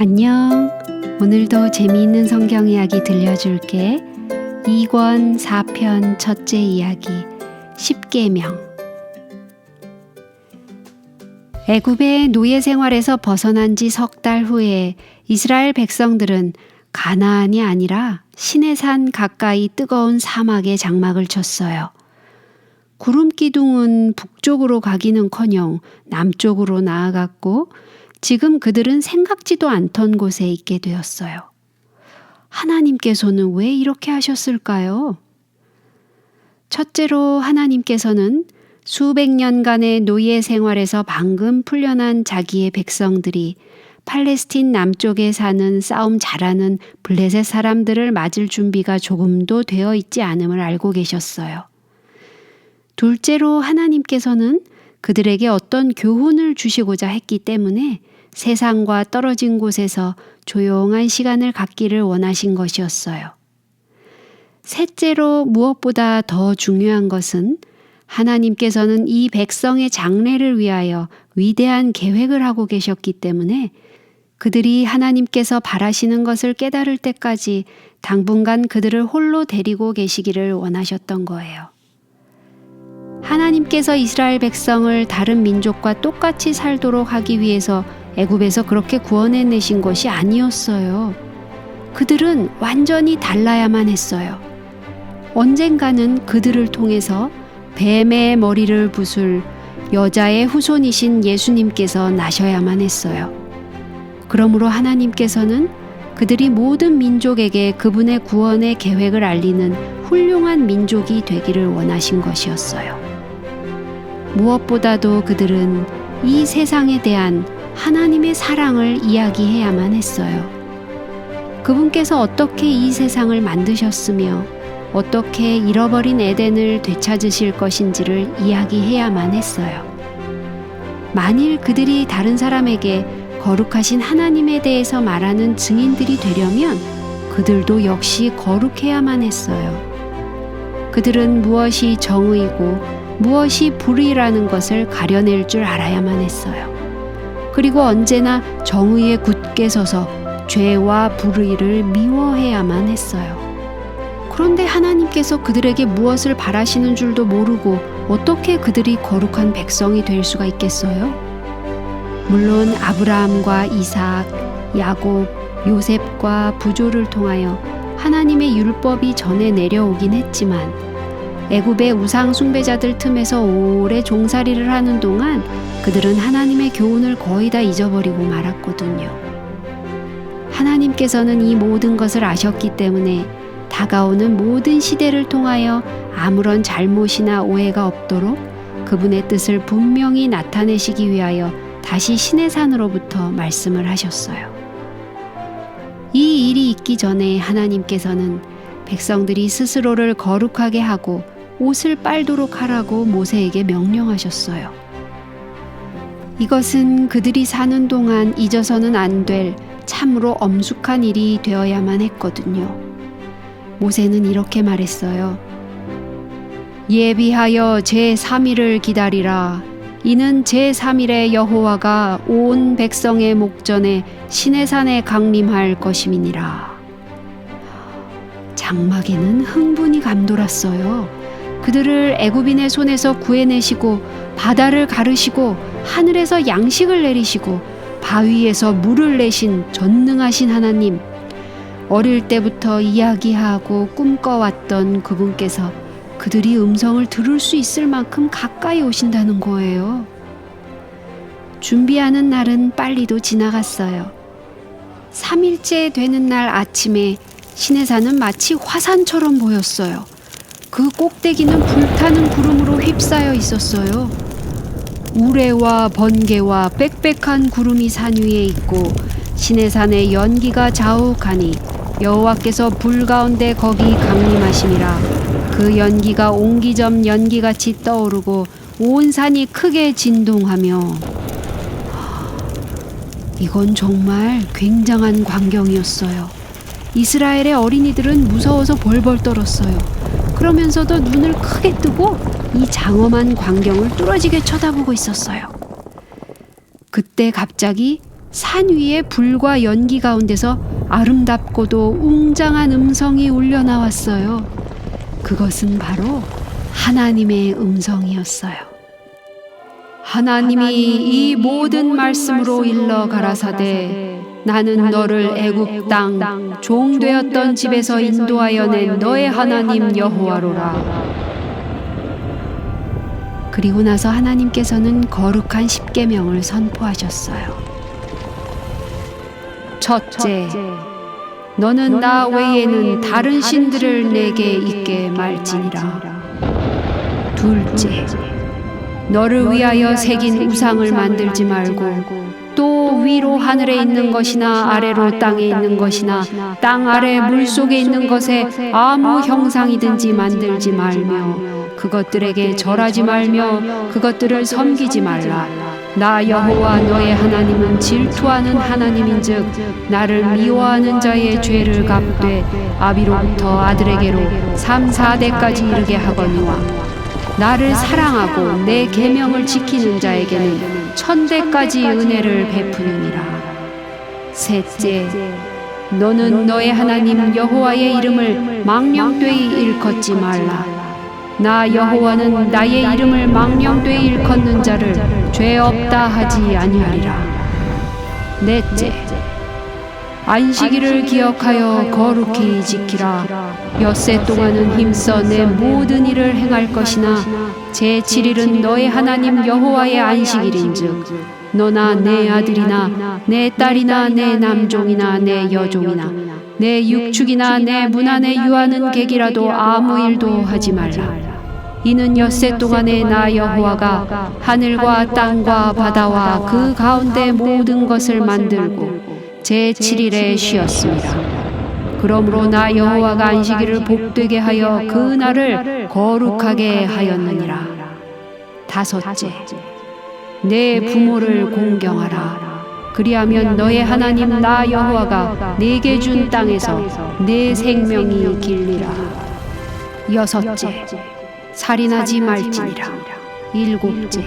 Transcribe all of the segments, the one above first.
안녕. 오늘도 재미있는 성경 이야기 들려줄게. 2권 4편 첫째 이야기 10계명 애굽의 노예 생활에서 벗어난 지 석 달 후에 이스라엘 백성들은 가나안이 아니라 시내산 가까이 뜨거운 사막에 장막을 쳤어요. 구름 기둥은 북쪽으로 가기는커녕 남쪽으로 나아갔고 지금 그들은 생각지도 않던 곳에 있게 되었어요. 하나님께서는 왜 이렇게 하셨을까요? 첫째로 하나님께서는 수백 년간의 노예 생활에서 방금 풀려난 자기의 백성들이 팔레스틴 남쪽에 사는 싸움 잘하는 블레셋 사람들을 맞을 준비가 조금도 되어 있지 않음을 알고 계셨어요. 둘째로 하나님께서는 그들에게 어떤 교훈을 주시고자 했기 때문에 세상과 떨어진 곳에서 조용한 시간을 갖기를 원하신 것이었어요. 셋째로 무엇보다 더 중요한 것은 하나님께서는 이 백성의 장래를 위하여 위대한 계획을 하고 계셨기 때문에 그들이 하나님께서 바라시는 것을 깨달을 때까지 당분간 그들을 홀로 데리고 계시기를 원하셨던 거예요. 하나님께서 이스라엘 백성을 다른 민족과 똑같이 살도록 하기 위해서 애굽에서 그렇게 구원해내신 것이 아니었어요. 그들은 완전히 달라야만 했어요. 언젠가는 그들을 통해서 뱀의 머리를 부술 여자의 후손이신 예수님께서 나셔야만 했어요. 그러므로 하나님께서는 그들이 모든 민족에게 그분의 구원의 계획을 알리는 훌륭한 민족이 되기를 원하신 것이었어요. 무엇보다도 그들은 이 세상에 대한 하나님의 사랑을 이야기해야만 했어요. 그분께서 어떻게 이 세상을 만드셨으며 어떻게 잃어버린 에덴을 되찾으실 것인지를 이야기해야만 했어요. 만일 그들이 다른 사람에게 거룩하신 하나님에 대해서 말하는 증인들이 되려면 그들도 역시 거룩해야만 했어요. 그들은 무엇이 정의고 무엇이 불의라는 것을 가려낼 줄 알아야만 했어요. 그리고 언제나 정의에 굳게 서서 죄와 불의를 미워해야만 했어요. 그런데 하나님께서 그들에게 무엇을 바라시는 줄도 모르고 어떻게 그들이 거룩한 백성이 될 수가 있겠어요? 물론 아브라함과 이삭, 야곱, 요셉과 부조를 통하여 하나님의 율법이 전해 내려오긴 했지만 애굽의 우상 숭배자들 틈에서 오래 종살이를 하는 동안 그들은 하나님의 교훈을 거의 다 잊어버리고 말았거든요. 하나님께서는 이 모든 것을 아셨기 때문에 다가오는 모든 시대를 통하여 아무런 잘못이나 오해가 없도록 그분의 뜻을 분명히 나타내시기 위하여 다시 신의 산으로부터 말씀을 하셨어요. 이 일이 있기 전에 하나님께서는 백성들이 스스로를 거룩하게 하고 옷을 빨도록 하라고 모세에게 명령하셨어요. 이것은 그들이 사는 동안 잊어서는 안 될 참으로 엄숙한 일이 되어야만 했거든요. 모세는 이렇게 말했어요. 예비하여 제3일을 기다리라. 이는 제3일에 여호와가 온 백성의 목전에 시내산에 강림할 것임이니라. 장막에는 흥분이 감돌았어요. 그들을 애굽인의 손에서 구해내시고 바다를 가르시고 하늘에서 양식을 내리시고 바위에서 물을 내신 전능하신 하나님 어릴 때부터 이야기하고 꿈꿔왔던 그분께서 그들이 음성을 들을 수 있을 만큼 가까이 오신다는 거예요. 준비하는 날은 빨리도 지나갔어요. 3일째 되는 날 아침에 시내산은 마치 화산처럼 보였어요. 그 꼭대기는 불타는 구름으로 휩싸여 있었어요. 우레와 번개와 빽빽한 구름이 산 위에 있고 시내산의 연기가 자욱하니 여호와께서 불 가운데 거기 강림하심이라 그 연기가 옹기점 연기같이 떠오르고 온 산이 크게 진동하며 이건 정말 굉장한 광경이었어요. 이스라엘의 어린이들은 무서워서 벌벌 떨었어요. 그러면서도 눈을 크게 뜨고 이 장엄한 광경을 뚫어지게 쳐다보고 있었어요. 그때 갑자기 산 위에 불과 연기 가운데서 아름답고도 웅장한 음성이 울려 나왔어요. 그것은 바로 하나님의 음성이었어요. 하나님이 이 모든 말씀으로 일러 가라사대 나는 너를 애굽 땅 종되었던 집에서 인도하여 낸 너의 하나님 여호와로라. 그리고 나서 하나님께서는 거룩한 십계명을 선포하셨어요. 첫째, 너는 나 외에는 다른 신들을 내게 있게 말지니라. 둘째, 너를 위하여 새긴 우상을 만들지 말고 또 위로 하늘에 있는 것이나 아래로 땅에 있는 것이나 땅 아래 물 속에 있는 것에 아무 형상이든지 만들지 말며 그것들에게 절하지 말며 그것들을 섬기지 말라. 나 여호와 너의 하나님은 질투하는 하나님인즉 나를 미워하는 자의 죄를 갚되 아비로부터 아들에게로 3, 4대까지 이르게 하거니와 나를 사랑하고 내 계명을 지키는 자에게는 천대까지 은혜를 베푸느니라. 셋째, 너는 너의 하나님 여호와의 이름을 망령되이 일컫지 말라. 나 여호와는 나의 이름을 망령되이 일컫는 자를 죄 없다 하지 아니하리라. 넷째, 안식일을 기억하여 거룩히 지키라. 엿새 동안은 힘써 내 모든 일을 행할 것이나 제 7일은 너의 하나님 여호와의 안식일인즉 너나 내 아들이나 내 딸이나 내 남종이나 내 여종이나 내 육축이나 내 문 안에 유하는 객이라도 아무 일도 하지 말라. 이는 엿새 동안에 나 여호와가 하늘과 땅과 바다와 그 가운데 모든 것을 만들고 제 7일에 쉬었습니다. 그러므로 나 여호와가 안식일을 복되게 하여 그 날을 거룩하게 하였느니라. 다섯째, 내 부모를 공경하라. 그리하면 너의 하나님 나 여호와가 내게 준 땅에서 내 생명이 길리라. 여섯째, 살인하지 말지니라. 일곱째,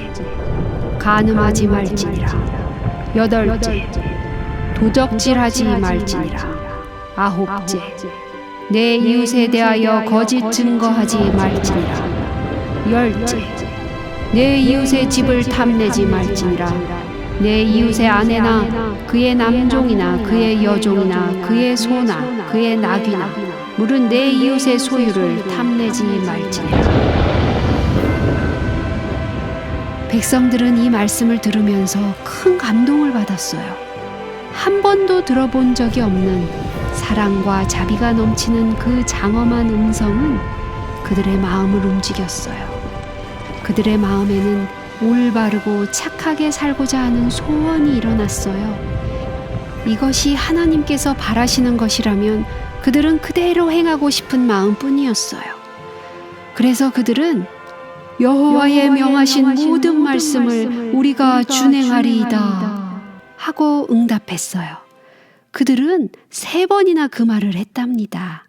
간음하지 말지니라. 여덟째, 도적질하지 말지니라. 아홉째, 내 이웃에 대하여 거짓 증거하지 말지니라. 열째, 내 이웃의 집을 탐내지 말지니라. 내 이웃의 아내나 그의 남종이나 그의 여종이나 그의 소나 그의 나귀나 물은 내 이웃의 소유를 탐내지 말지니라. 백성들은 이 말씀을 들으면서 큰 감동을 받았어요. 한 번도 들어본 적이 없는 사랑과 자비가 넘치는 그 장엄한 음성은 그들의 마음을 움직였어요. 그들의 마음에는 올바르고 착하게 살고자 하는 소원이 일어났어요. 이것이 하나님께서 바라시는 것이라면 그들은 그대로 행하고 싶은 마음뿐이었어요. 그래서 그들은 여호와의 명하신 모든 말씀을 우리가 준행하리이다 하고 응답했어요. 그들은 세 번이나 그 말을 했답니다.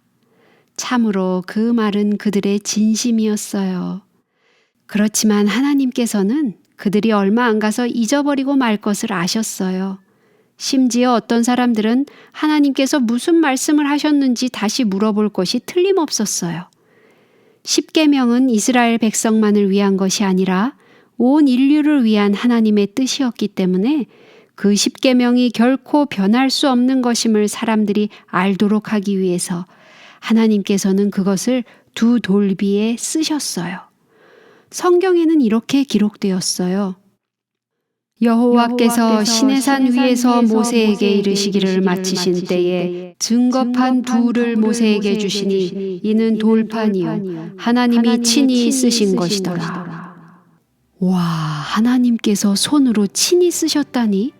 참으로 그 말은 그들의 진심이었어요. 그렇지만 하나님께서는 그들이 얼마 안 가서 잊어버리고 말 것을 아셨어요. 심지어 어떤 사람들은 하나님께서 무슨 말씀을 하셨는지 다시 물어볼 것이 틀림없었어요. 십계명은 이스라엘 백성만을 위한 것이 아니라 온 인류를 위한 하나님의 뜻이었기 때문에 그 십계명이 결코 변할 수 없는 것임을 사람들이 알도록 하기 위해서 하나님께서는 그것을 두 돌비에 쓰셨어요. 성경에는 이렇게 기록되었어요. 여호와께서 시내산 위에서 모세에게 이르시기를 마치신 때에 증거판 둘을 모세에게 주시니 이는 돌판이요 하나님이 친히 쓰신 것이더라. 와, 하나님께서 손으로 친히 쓰셨다니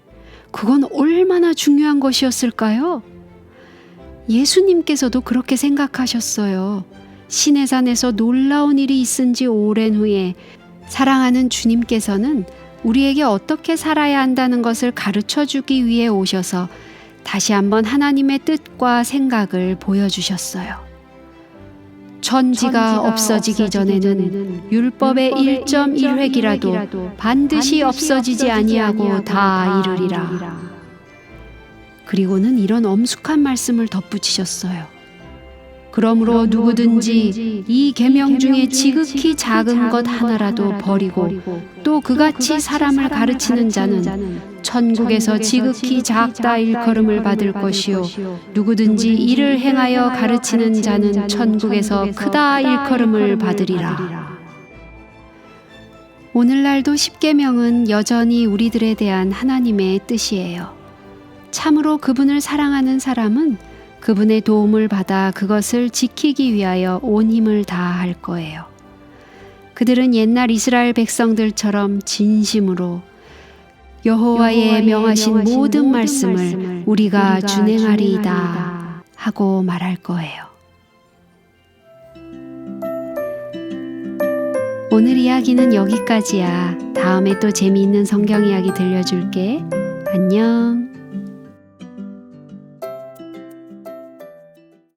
그건 얼마나 중요한 것이었을까요? 예수님께서도 그렇게 생각하셨어요. 시내산에서 놀라운 일이 있은 지 오랜 후에 사랑하는 주님께서는 우리에게 어떻게 살아야 한다는 것을 가르쳐 주기 위해 오셔서 다시 한번 하나님의 뜻과 생각을 보여주셨어요. 천지가 없어지기 전에는 율법의 1.1획이라도 반드시 없어지지 아니하고 다 이르리라. 그리고는 이런 엄숙한 말씀을 덧붙이셨어요. 그러므로 누구든지 이 계명 중에 지극히 작은 것 하나라도 버리고 또 그같이 사람을 가르치는 자는 천국에서 지극히 작다 일컬음을 받을 것이요 누구든지 이를 행하여 가르치는 자는 천국에서 크다 일컬음을 받으리라. 오늘날도 십계명은 여전히 우리들에 대한 하나님의 뜻이에요. 참으로 그분을 사랑하는 사람은 그분의 도움을 받아 그것을 지키기 위하여 온 힘을 다할 거예요. 그들은 옛날 이스라엘 백성들처럼 진심으로 여호와의 명하신 모든 말씀을 우리가 준행하리이다 하고 말할 거예요. 오늘 이야기는 여기까지야. 다음에 또 재미있는 성경 이야기 들려줄게. 안녕.